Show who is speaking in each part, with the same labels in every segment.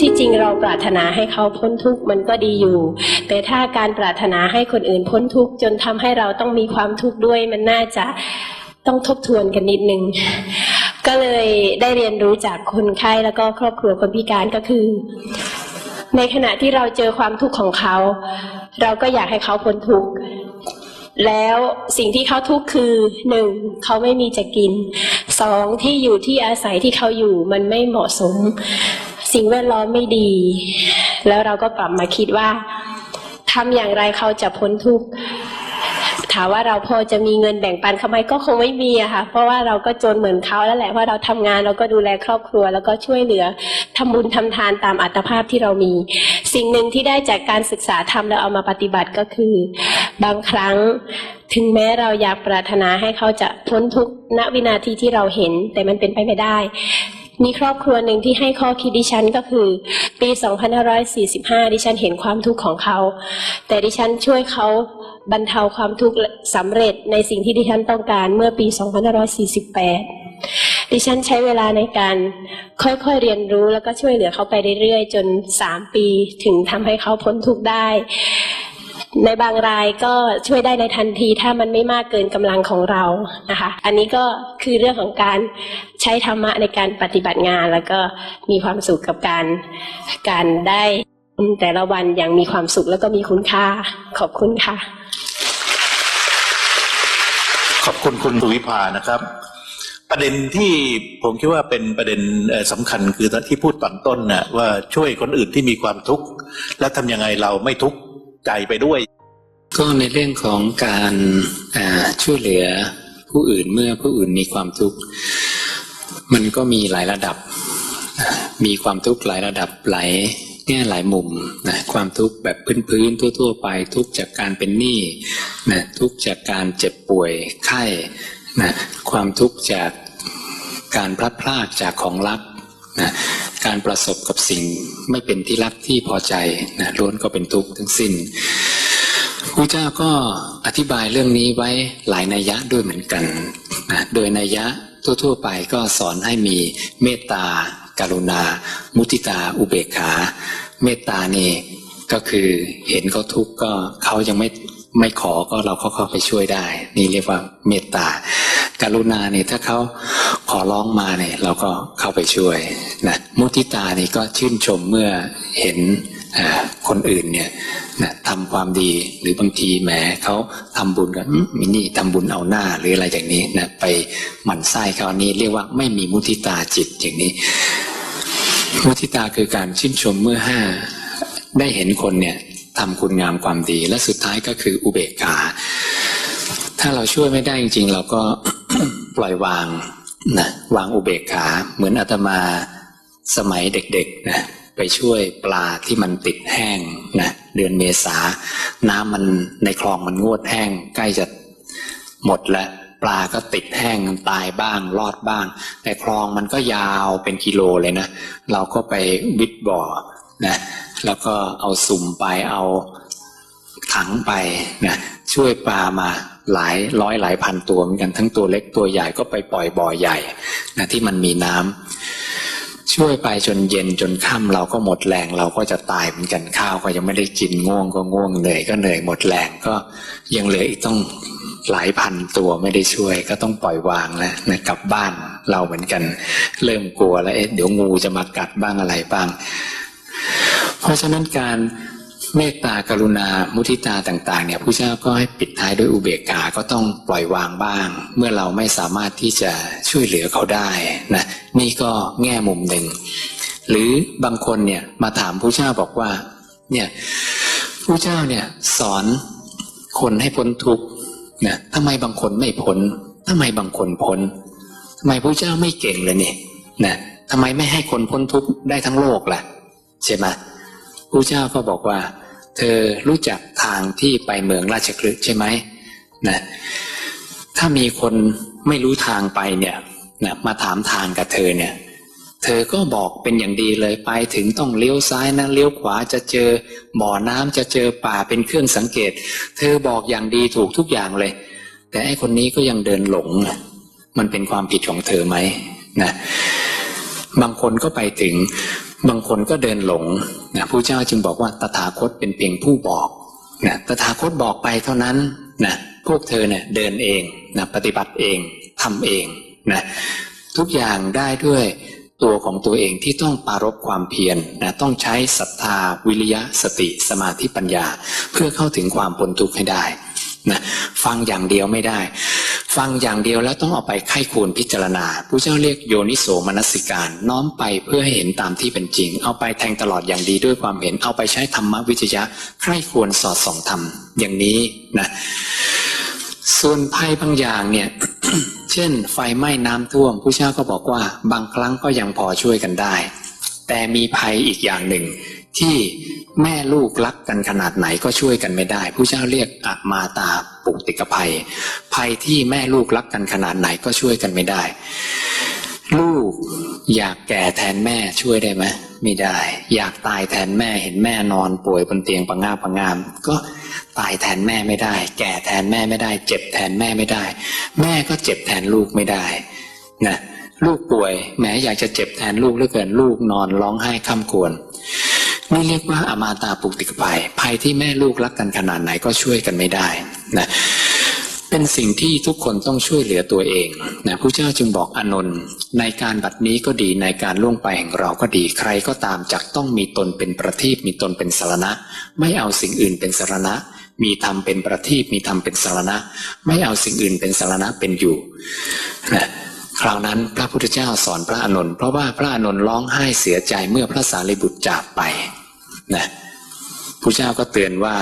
Speaker 1: ที่จริงเราปรารถนาให้เขาพ้นทุกข์มันก็ดีอยู่ แต่ถ้าการปรารถนาให้คนอื่นพ้นทุกข์จนทำให้เราต้องมีความทุกข์ด้วยมันน่าจะต้องทบทวนกันนิดนึงก็เลยได้เรียนรู้จากคนไข้แล้วก็ครอบครัวคนพิการก็คือ ในขณะที่เราเจอความทุกข์ของเขา เราก็อยากให้เขาพ้นทุกข์แล้วสิ่งที่เขาทุกข์คือหนึ่งเขาไม่มีจะกินสองที่อยู่ที่อาศัยที่เขาอยู่มันไม่เหมาะสม สิ่งแวดล้อมไม่ดี แล้วเราก็กลับมาคิดว่าทำอย่างไรเขาจะพ้นทุกข์ถามว่าเราพอจะมีเงินแบ่งปันเขาไหมก็คงไม่มีอะค่ะ เพราะว่าเราก็จนเหมือนเขาแล้วแหละเพราะเราทำงานเราก็ดูแลครอบครัว แล้วก็ช่วยเหลือทำบุญทำทานตามอัตภาพที่เรามี สิ่งหนึ่งที่ได้จากการศึกษาทำแล้วเอามาปฏิบัติก็คือ บางครั้งถึงแม้เราอยากปรารถนาให้เขาจะพ้นทุกข์ณวินาทีที่เราเห็น แต่มันเป็นไปไม่ได้ มีครอบครัวหนึ่งที่ให้ข้อคิดดิฉันก็คือ ปี 2545 ดิฉันเห็นความทุกข์ของเขา แต่ดิฉันช่วยเขาบรรเทาความทุกข์สำเร็จในสิ่งที่ดิฉันต้องการเมื่อปี 2548 ดิฉันใช้เวลาในการค่อยๆเรียนรู้แล้วก็ช่วยเหลือเขาไปเรื่อยๆ จน 3 ปีถึงทำให้เขาพ้นทุกข์ได้ ในบางรายก็ช่วยได้ในทันที ถ้ามันไม่มากเกินกำลังของเรานะคะ อันนี้ก็คือเรื่องของการใช้ธรรมะในการปฏิบัติงาน แล้วก็มีความสุขกับการการได้แต่ละวันอย่างมีความสุขแล้วก็มีคุณค่าขอบคุณค่ะ
Speaker 2: ขอบคุณคุณสุวิภานะครับ ประเด็นที่ผมคิดว่าเป็นประเด็นเอ่อสำคัญคือที่พูดตอนต้นน่ะว่าช่วยคนอื่นที่มีความทุกข์แล้วทำยังไงเราไม่ทุกข์ ใจไปด้วย
Speaker 3: ก็ในเรื่องของการช่วยเหลือผู้อื่นเมื่อผู้อื่นมีความทุกข์มันก็มีหลายระดับ มีความทุกข์หลายระดับหลายแง่หลายมุมนะความทุกข์แบบพื้นๆทั่ว ๆ ไป ทุกข์จากการเป็นหนี้นะทุกข์จากการเจ็บป่วยไข้นะความทุกข์จากการพลัดพรากจากของรักนะ การประสบกับสิ่งไม่เป็นที่รักที่พอใจนะล้วนก็เป็นทุกข์ทั้งสิ้นพระเจ้าก็อธิบายเรื่องนี้ไว้หลายนัยยะด้วยเหมือนกันนะโดยนัยยะทั่วๆไปก็สอนให้มีเมตตาการุณา มุทิตา อุเบกขา เมตตานี่ก็คือเห็นเขาทุกข์ก็เขายังไม่ไม่ขอก็เราก็เข้าไปช่วยได้ นี่เรียกว่าเมตตา กรุณาเนี่ยถ้าเขาขอร้องมาเนี่ยเราก็เข้าไปช่วยนะมุทิตานี่ก็ชื่นชมเมื่อเห็นคนอื่นเนี่ยนะทำความดีหรือบางทีแหมเขาทำบุญกันมินี่ทำบุญเอาหน้าหรืออะไรอย่างนี้นะไปหมั่นไส้เขาอันนี้เรียกว่าไม่มีมุทิตาจิตอย่างนี้ มุทิตาคือการชื่นชมเมื่อห้าได้เห็นคนเนี่ยทำคุณงามความดีและสุดท้ายก็คืออุเบกขา ถ้าเราช่วยไม่ได้จริง ๆ เราก็ ปล่อยวางนะวางอุเบกขา เหมือนอาตมาสมัยเด็กๆนะไปช่วยปลาที่มันติดแห้งนะเดือนเมษา น้ำมันในคลองมันงวดแห้ง ใกล้จะหมดแล้วปลาก็ติดแห้งตายบ้างรอดบ้างแต่คลองมันก็ยาวเป็นกิโลเลยนะ เราก็ไปวิดบ่อนะแล้วก็เอาสุ่มไปเอา ถังไปนะช่วยปลามาหลายร้อยหลายพันตัวเหมือนกันทั้งตัวเล็กตัวใหญ่ก็ไปปล่อยบ่อใหญ่นะที่มันมีน้ำช่วยไปจนเย็นจนค่ำเราก็หมดแรงเราก็จะตายเหมือนกันข้าวก็ยังไม่ได้กินง่วงก็ง่วงเหนื่อยก็เหนื่อยหมดแรงก็ยังเหลืออีกต้องหลายพันตัวไม่ได้ช่วยก็ต้องปล่อยวางแล้วนะกลับบ้านเราเหมือนกัน เริ่มกลัวแล้วเอ๊ะเดี๋ยวงูจะมากัดบ้างอะไรบ้าง เพราะฉะนั้นการ เมตตากรุณา มุทิตาต่างๆ เนี่ยผู้เจ้าก็ให้ปิดท้ายด้วยอุเบกขา ก็ต้องปล่อยวางบ้าง เมื่อเราไม่สามารถที่จะช่วยเหลือเขาได้นะนี่ก็แง่มุมหนึ่ง หรือบางคนเนี่ยมาถามผู้เจ้าบอกว่าเนี่ยผู้เจ้าเนี่ยสอนคนให้พ้นทุกข์นะทำไมบางคนไม่พ้นทำไมบางคนพ้นทำไมผู้เจ้าไม่เก่งเลยเนี่ยนะทำไมไม่ให้คนพ้นทุกข์ได้ทั้งโลกล่ะใช่ไหม พระเจ้าก็บอกว่า เธอรู้จักทางที่ไปเมืองราชคลึใช่ไหมนะถ้ามีคนไม่รู้ทางไปเนี่ยนะมาถามทางกับเธอเนี่ย เธอก็บอกเป็นอย่างดีเลยไปถึงต้องเลี้ยวซ้ายนะเลี้ยวขวาจะเจอบ่อน้ำจะเจอป่าเป็นเครื่องสังเกต เธอบอกอย่างดีถูกทุกอย่างเลย แต่ไอคนนี้ก็ยังเดินหลง มันเป็นความผิดของเธอไหมนะบางคนก็ไปถึง บางคนก็เดินหลงนะผู้เจ้าจึงบอกว่าตถาคตเป็นเพียงผู้บอกนะตถาคตบอกไปเท่านั้นนะพวกเธอเนี่ยเดินเองนะปฏิบัติเองทำเองนะทุกอย่างได้ด้วยตัวของตัวเองที่ต้องปรารบความเพียรนะต้องใช้ศรัทธาวิริยะสติสมาธิปัญญา เพื่อเข้าถึงความพ้นทุกข์ให้ได้นะฟังอย่างเดียวไม่ได้ ฟังอย่างเดียวแล้วต้องเอาไปไข้ควรพิจารณาผู้เจ้าเรียกโยนิโสมนสิการ น้อมไปเพื่อให้เห็นตามที่เป็นจริง เอาไปแทงตลอดอย่างดีด้วยความเห็น เอาไปใช้ธรรมวิจยะใคร่ควรสอดส่องธรรมอย่างนี้นะส่วนภัยบางอย่างเนี่ย เช่น ไฟไหม้น้ำท่วมผู้เจ้าก็บอกว่า บางครั้งก็ยังพอช่วยกันได้ แต่มีภัยอีกอย่างหนึ่ง ที่แม่ลูกรักกันขนาดไหนก็ช่วยกันไม่ได้ผู้เจ้าเรียกอะมาตาปุกติกภัย ภัยที่แม่ลูกรักกันขนาดไหนก็ช่วยกันไม่ได้ ลูกอยากแก่แทนแม่ช่วยได้ไหมไม่ได้ อยากตายแทนแม่เห็นแม่นอนป่วยบนเตียงปังงาบปังงาม ก็ตายแทนแม่ไม่ได้ แก่แทนแม่ไม่ได้ เจ็บแทนแม่ไม่ได้ แม่ก็เจ็บแทนลูกไม่ได้นะลูกป่วยแม้อยากจะเจ็บแทนลูกเหลือเกินลูกนอนร้องไห้ข้ามควร นี่เรียกว่าอมาตาปุกติกภัยภัยที่แม่ลูกรักกันขนาดไหนก็ช่วยกันไม่ได้นะเป็นสิ่งที่ทุกคนต้องช่วยเหลือตัวเองนะผู้เจ้าจึงบอกอนนท์ในการบัดนี้ก็ดีในการล่วงไปแห่งเราก็ดีใครก็ตามจักต้องมีตนเป็นประทีปมีตนเป็นสารณะ ไม่เอาสิ่งอื่นเป็นสารณะ มีธรรมเป็นประทีปมีธรรมเป็นสารณะ ไม่เอาสิ่งอื่นเป็นสารณะเป็นอยู่นะคราวนั้นพระพุทธเจ้าสอนพระอนนท์เพราะว่าพระอนนท์ร้องไห้เสียใจเมื่อพระสารีบุตรจากไป นะผู้เจ้าก็เตือนว่า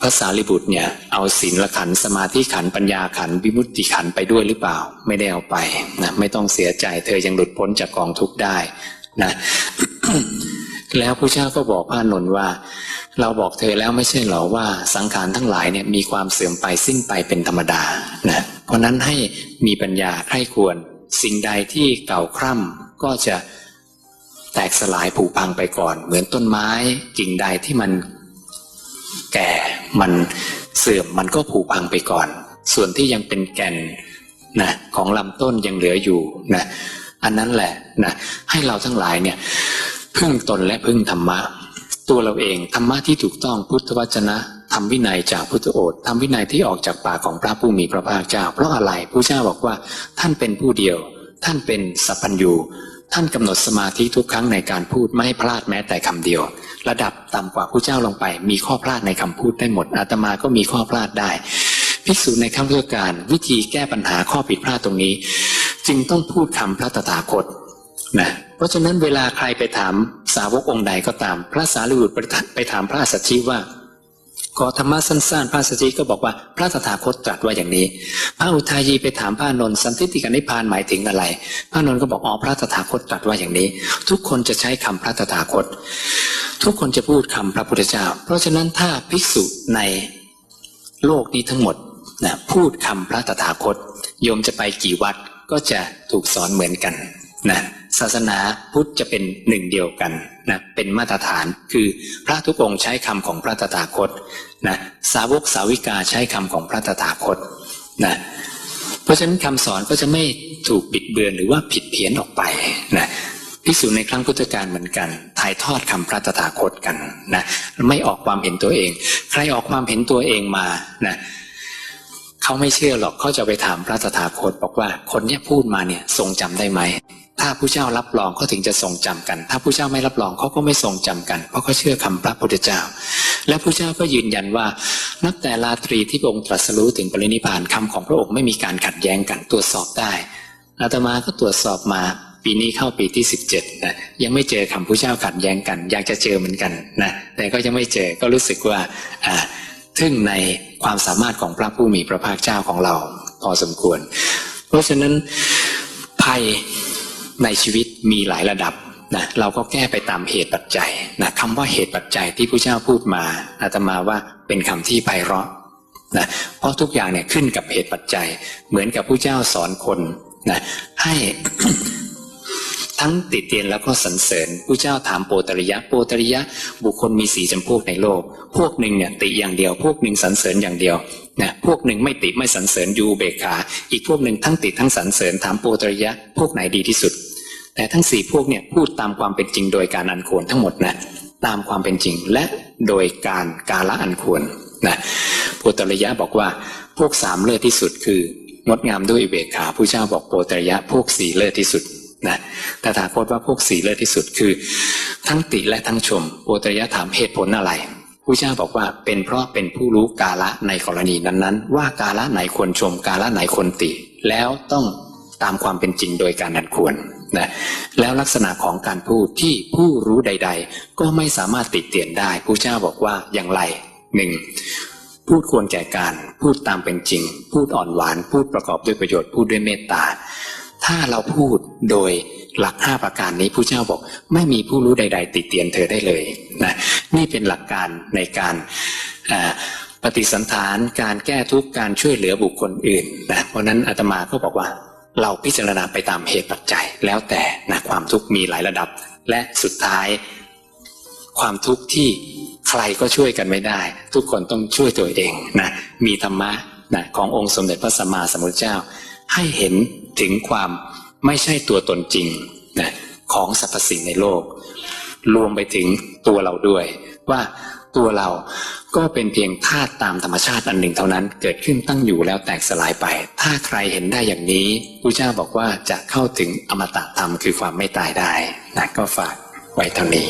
Speaker 3: พระสารีบุตรเนี่ย เอาศีลขันสมาธิขันปัญญาขันวิมุตติขันไปด้วยหรือเปล่า ไม่ได้เอาไปนะไม่ต้องเสียใจเธอยังหลุดพ้นจากกองทุกข์ได้นะแล้วพระเจ้าก็บอกพระนนท์ว่า เราบอกเธอแล้วไม่ใช่หรอว่าสังขารทั้งหลายเนี่ยมีความเสื่อมไปสิ้นไปเป็นธรรมดานะเพราะนั้นให้มีปัญญาใคร่ควร สิ่งใดที่เก่าคร่ำก็จะ แตกสลายผุพังไปก่อน เหมือนต้นไม้กิ่งใดที่มันแก่มันเสื่อมมันก็ผุพังไปก่อน ส่วนที่ยังเป็นแก่นนะของลำต้นยังเหลืออยู่นะอันนั้นแหละนะให้เราทั้งหลายเนี่ยพึ่งตนและพึ่งธรรมะ ตัวเราเองธรรมะที่ถูกต้องพุทธวจนะทำวินัยจากพุทธโอษฐ์ทำวินัยที่ออกจากปากของพระผู้มีพระภาคเจ้า เพราะอะไรผู้เจ้าบอกว่าท่านเป็นผู้เดียว ท่านเป็นสัพพัญญู ท่านกำหนดสมาธิทุกครั้งในการพูดไม่ให้พลาดแม้แต่คำเดียว ระดับต่ำกว่าผู้เจ้าลงไป มีข้อพลาดในคำพูดได้หมดอาตมาก็มีข้อพลาดได้ภิกษุในคำเพื่อการวิธีแก้ปัญหาข้อผิดพลาดตรงนี้ จึงต้องพูดคำพระตถาคตนะเพราะฉะนั้นเวลาใครไปถามสาวกองค์ใดก็ตาม พระสารีบุตรไปถามพระสัชชีว่า ขอธรรมะสั้นๆ พระสัชชีก็บอกว่าพระตถาคตตรัสว่าอย่างนี้ พระอุทายีไปถามพระอานนท์สันติติกนิพานหมายถึงอะไร พระอานนท์ก็บอกอ๋อพระตถาคตตรัสว่าอย่างนี้ ทุกคนจะใช้คำพระตถาคต ทุกคนจะพูดคำพระพุทธเจ้า เพราะฉะนั้นถ้าภิกษุในโลกนี้ทั้งหมดนะพูดคำพระตถาคตโยมจะไปกี่วัดก็จะถูกสอนเหมือนกัน นะศาสนาพุทธจะเป็นหนึ่งเดียวกันนะเป็นมาตรฐานคือพระทุกองค์ใช้คำของพระตถาคตนะสาวกสาวิกาใช้คำของพระตถาคตนะเพราะฉะนั้นคำสอนก็จะไม่ถูกบิดเบือนหรือว่าผิดเพี้ยนออกไปนะพิสูจน์ในครั้งพุทธกาลเหมือนกัน ถ่ายทอดคำพระตถาคตกันนะไม่ออกความเห็นตัวเอง ใครออกความเห็นตัวเองมานะเขาไม่เชื่อหรอกเขาจะไปถามพระตถาคตบอกว่าคนเนี้ยพูดมาเนี่ยทรงจำได้ไหม ถ้าผู้เจ้ารับรองเขาถึงจะทรงจำกัน ถ้าผู้เจ้าไม่รับรองเขาก็ไม่ทรงจำกัน เพราะเขาเชื่อคำพระพุทธเจ้า และผู้เจ้าก็ยืนยันว่า นับแต่ราตรีที่พระองค์ตรัสรู้ถึงปรินิพานคำของพระองค์ไม่มีการขัดแย้งกันตรวจสอบได้อาตมาก็ตรวจสอบมาปีนี้เข้าปีที่สิบเจ็ดนะยังไม่เจอคำผู้เจ้าขัดแย้งกัน อยากจะเจอเหมือนกันนะแต่ก็ยังไม่เจอก็รู้สึกว่าอ่าทึ่งในความสามารถของพระผู้มีพระภาคเจ้าของเราพอสมควร เพราะฉะนั้นภัย ในชีวิตมีหลายระดับนะเราก็แก้ไปตามเหตุปัจจัยนะคำว่าเหตุปัจจัยที่พระเจ้าพูดมาอาตมาว่าเป็นคำที่ไพเราะนะเพราะทุกอย่างเนี่ยขึ้นกับเหตุปัจจัย เหมือนกับพระเจ้าสอนคนนะให้ทั้งติดเตียนแล้วก็สรรเสริญผู้เจ้าถามโปตริยะโปตริยะ บุคคลมีสี่จำพวกในโลก พวกหนึ่งเนี่ยติอย่างเดียว พวกหนึ่งสรรเสริญอย่างเดียวนะพวกหนึ่งไม่ติไม่สรรเสริญอยูอุเบกขา อีกพวกหนึ่งทั้งติทั้งสรรเสริญถามโปตริยะ พวกไหนดีที่สุด แต่ทั้งสี่พวกเนี่ยพูดตามความเป็นจริงโดยการอันควรทั้งหมดนะตามความเป็นจริงและโดยการกาละอันควรนะโพธิยะบอกว่าพวกสามเลิศที่สุดคืองดงามด้วยอุเบกขาผู้เจ้าบอกโพธิยะพวกสี่เลิศที่สุดนะตถาคตว่าพวกสี่เลิศที่สุดคือ ทั้งติและทั้งชมโพธิยะถามเหตุผลอะไรผู้เจ้าบอกว่าเป็นเพราะเป็นผู้รู้กาละในกรณีนั้นๆ ว่ากาละไหนควรชมกาละไหนควรติ แล้วต้องตามความเป็นจริงโดยการนันควร นะแล้วลักษณะของการพูดที่ผู้รู้ใด ๆ ก็ไม่สามารถติดเตียนได้ผู้เจ้าบอกว่าอย่างไรหนึ่งพูดควรแก่การพูดตามเป็นจริง พูดอ่อนหวาน พูดประกอบด้วยประโยชน์พูดด้วยเมตตา ถ้าเราพูดโดยหลักห้าประการนี้ผู้เจ้าบอก ไม่มีผู้รู้ใด ๆ ติดเตียนเธอได้เลยนะนี่เป็นหลักการในการปฏิสันฐานการแก้ทุกข์การช่วยเหลือบุคคลอื่นนะเพราะฉะนั้นอาตมาก็บอกว่า เราพิจารณาไปตามเหตุปัจจัย แล้วแต่นะความทุกข์มีหลายระดับ และสุดท้าย ความทุกข์ที่ใครก็ช่วยกันไม่ได้ ทุกคนต้องช่วยตัวเองนะมีธรรมะนะขององค์สมเด็จพระสัมมาสัมพุทธเจ้า ให้เห็นถึงความไม่ใช่ตัวตนจริงนะของสรรพสิ่งในโลก รวมไปถึงตัวเราด้วย ว่าตัวเรา ก็เป็นเพียงธาตุตามธรรมชาติอันหนึ่งเท่านั้น เกิดขึ้นตั้งอยู่แล้วแตกสลายไป ถ้าใครเห็นได้อย่างนี้พระเจ้าบอกว่าจะเข้าถึงอมตะธรรมคือความไม่ตายได้นะก็ฝากไว้เท่านี้